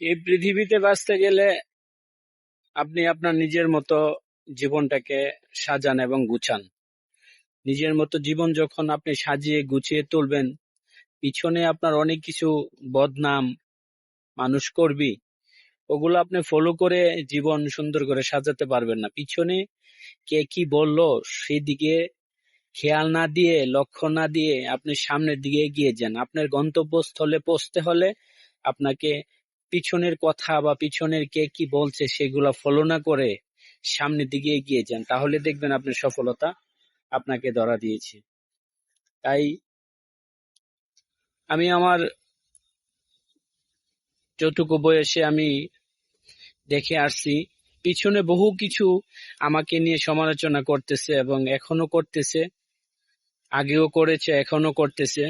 এই পৃথিবীতে বাঁচতে গেলে আপনি আপনার নিজের মতো জীবনটাকে সাজান এবং গুছান। নিজের মতো জীবন যখন আপনি সাজিয়ে গুছিয়ে তুলবেন, পিছনে আপনার অনেক কিছু বদনাম, মানুষ করবি, ওগুলো আপনি ফলো করে জীবন সুন্দর করে সাজাতে পারবেন না। পিছনে কে কি বলল সেদিকে খেয়াল না দিয়ে, লক্ষ্য না দিয়ে আপনি সামনের দিকে এগিয়ে যান। আপনার গন্তব্যস্থলে পৌঁছতে হলে আপনাকে পিছনের কথা বা পিছনের কে কি বলছে সেগুলা ফলো না করে সামনের দিকে এগিয়ে যান, তাহলে দেখবেন আপনার সফলতা আপনাকে ধরা দিয়েছে। তাই আমি আমার যতটুকু বয়সে আমি দেখে আসছি, পিছনে বহু কিছু আমাকে নিয়ে সমালোচনা করতেছে এবং এখনও করতেছে, আগেও করেছে, এখনও করতেছে।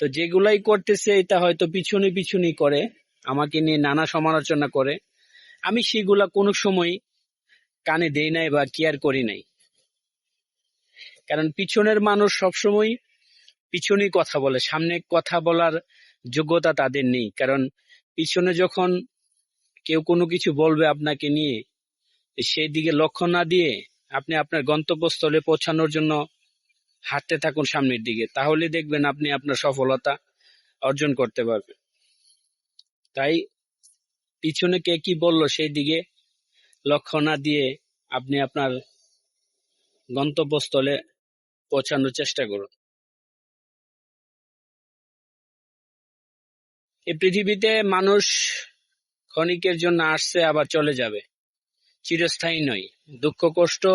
তো যেগুলাই করতেছে এটা হয়তো পিছনে পিছনেই করে, আমাকে নিয়ে নানা সমালোচনা করে। আমি সেগুলা কোনো সময় কানে দেই নাই বা কেয়ার করি নাই। কারণ পিছনের মানুষ সবসময় পিছনেই কথা বলে, সামনে কথা বলার যোগ্যতা তাদের নেই। কারণ পিছনে যখন কেউ কোনো কিছু বলবে আপনাকে নিয়ে সেই দিকে লক্ষ্য না দিয়ে আপনি আপনার গন্তব্যস্থলে পৌঁছানোর জন্য হাঁটতে থাকুন সামনের দিকে, তাহলে দেখবেন আপনি আপনার সফলতা অর্জন করতে পারবেন। তাই পিছনে কে কি বলল সেই দিকে লক্ষ্য না দিয়ে আপনি আপনার গন্তব্যস্থলে পৌঁছানোর চেষ্টা করুন। এই পৃথিবীতে মানুষ ক্ষণিকের জন্য আসছে, আবার চলে যাবে। চিরস্থায়ী নয়। দুঃখ, কষ্ট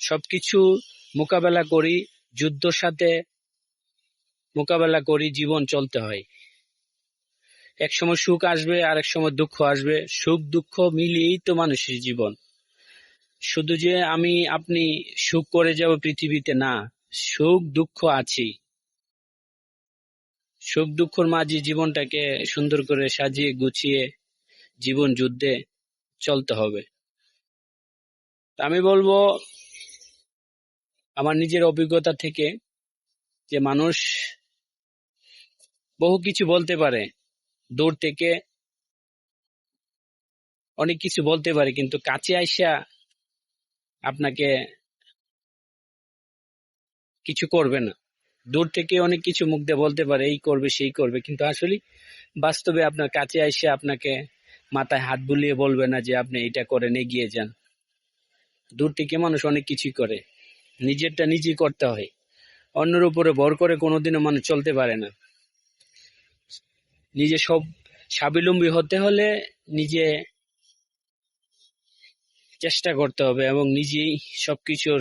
সবকিছু মোকাবেলা করি, যুদ্ধর সাথে মোকাবেলা করি, জীবন চলতে হয়। এক সময় সুখ আসবে আর এক সময় দুঃখ আসবে। সুখ, দুঃখ মিলিয়েই তো মানুষের জীবন। শুধু যে আমি, আপনি সুখ করে যাব পৃথিবীতে না, সুখ, দুঃখ আছে সুখ, দুঃখর মাঝে জীবনটাকে সুন্দর করে সাজিয়ে, গুছিয়ে জীবন যুদ্ধে চলতে হবে। আমি বলব আমার নিজের অভিজ্ঞতা থেকে যে মানুষ বহু কিছু বলতে পারে। দূর থেকে অনেক কিছু বলতে পারে, কিন্তু কাছে আইসা আপনাকে কিছু করবে না। দূর থেকে অনেক কিছু মুখ দিয়ে বলতে পারে, এই করবে, সেই করবে, কিন্তু আসলে বাস্তবে আপনার কাছে আইসে আপনাকে মাথায় হাত বুলিয়ে বলবে না যে আপনি এটা করেন, এগিয়ে যান। দূর থেকে মানুষ অনেক কিছুই করে। নিজেরটা নিজেই করতে হয়। অন্যের উপরে ভর করে কোনোদিনও মানুষ চলতে পারে না। নিজে সব স্বাবলম্বী হতে হলে নিজে চেষ্টা করতে হবে এবং নিজেই সবকিছুর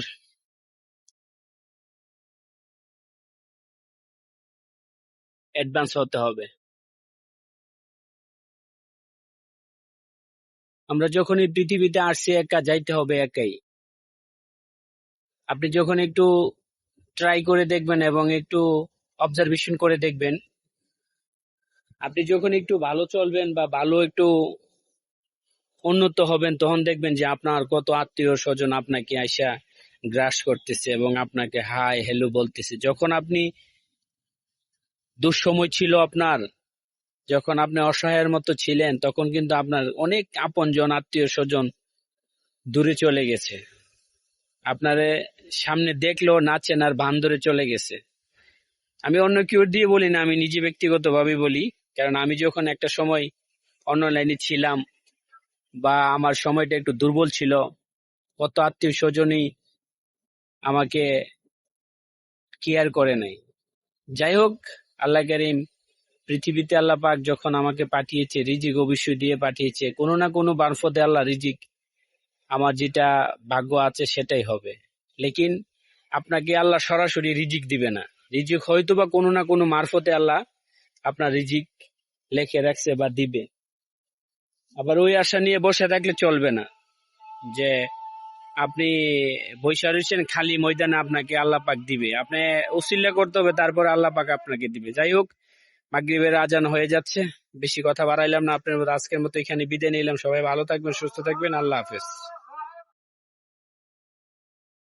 অ্যাডভান্স হতে হবে। আমরা যখন এই পৃথিবীতে আসছি একা যাইতে হবে একাই। আপনি যখন একটু ট্রাই করে দেখবেন এবং একটু অবজারভেশন করে দেখবেন, আপনি যখন একটু ভালো চলবেন বা ভালো একটু উন্নত হবেন, তখন দেখবেন যে আপনার কত আত্মীয় স্বজন আপনাকে আইসা গ্রাস করতেছে এবং আপনাকে হাই হ্যালো বলতেছে। যখন আপনি দুঃসময় ছিল আপনার, যখন আপনি অসহায়ের মতো ছিলেন, তখন কিন্তু আপনার অনেক আপনজন, আত্মীয় স্বজন দূরে চলে গেছে। আপনারে সামনে দেখলেও নাচেন আর ভান ধরে চলে গেছে। আমি অন্য কেউ দিয়ে বলি না, আমি নিজে ব্যক্তিগতভাবে বলি। কারণ আমি যখন একটা সময় অন্য লাইনে ছিলাম বা আমার সময়টা একটু দুর্বল ছিল, কত আত্মীয় স্বজনই আমাকে কেয়ার করে নাই। যাই হোক, আল্লাহ করিম পৃথিবীতে আল্লাহ পাক যখন আমাকে পাঠিয়েছে, রিজিক অবশ্যই দিয়ে পাঠিয়েছে, কোনো না কোনো বারফতে আল্লাহ রিজিক আমার যেটা ভাগ্য আছে সেটাই হবে। লেকিন আপনাকে আল্লাহ সরাসরি রিজিক দিবে না। রিজিক হয়তো বা কোনো না কোনো মারফতে আল্লাহ আপনার রিজিক লেখে রাখছে বা দিবে। আবার ওই আশা নিয়ে বসে থাকলে চলবে না যে আপনি বৈশা রয়েছেন, খালি ময়দানে আপনাকে আল্লাহ পাক দিবে। আপনি উসিল্লা করতে হবে, তারপর আল্লাহ পাক আপনাকে দিবে। যাই হোক, মাগরিবের আজান হয়ে যাচ্ছে। বেশি কথা বাড়াইলাম না, আপনার মতো আজকের মতো এখানে বিদায় নিলাম। সবাই ভালো থাকবেন, সুস্থ থাকবেন। আল্লাহ হাফেজ।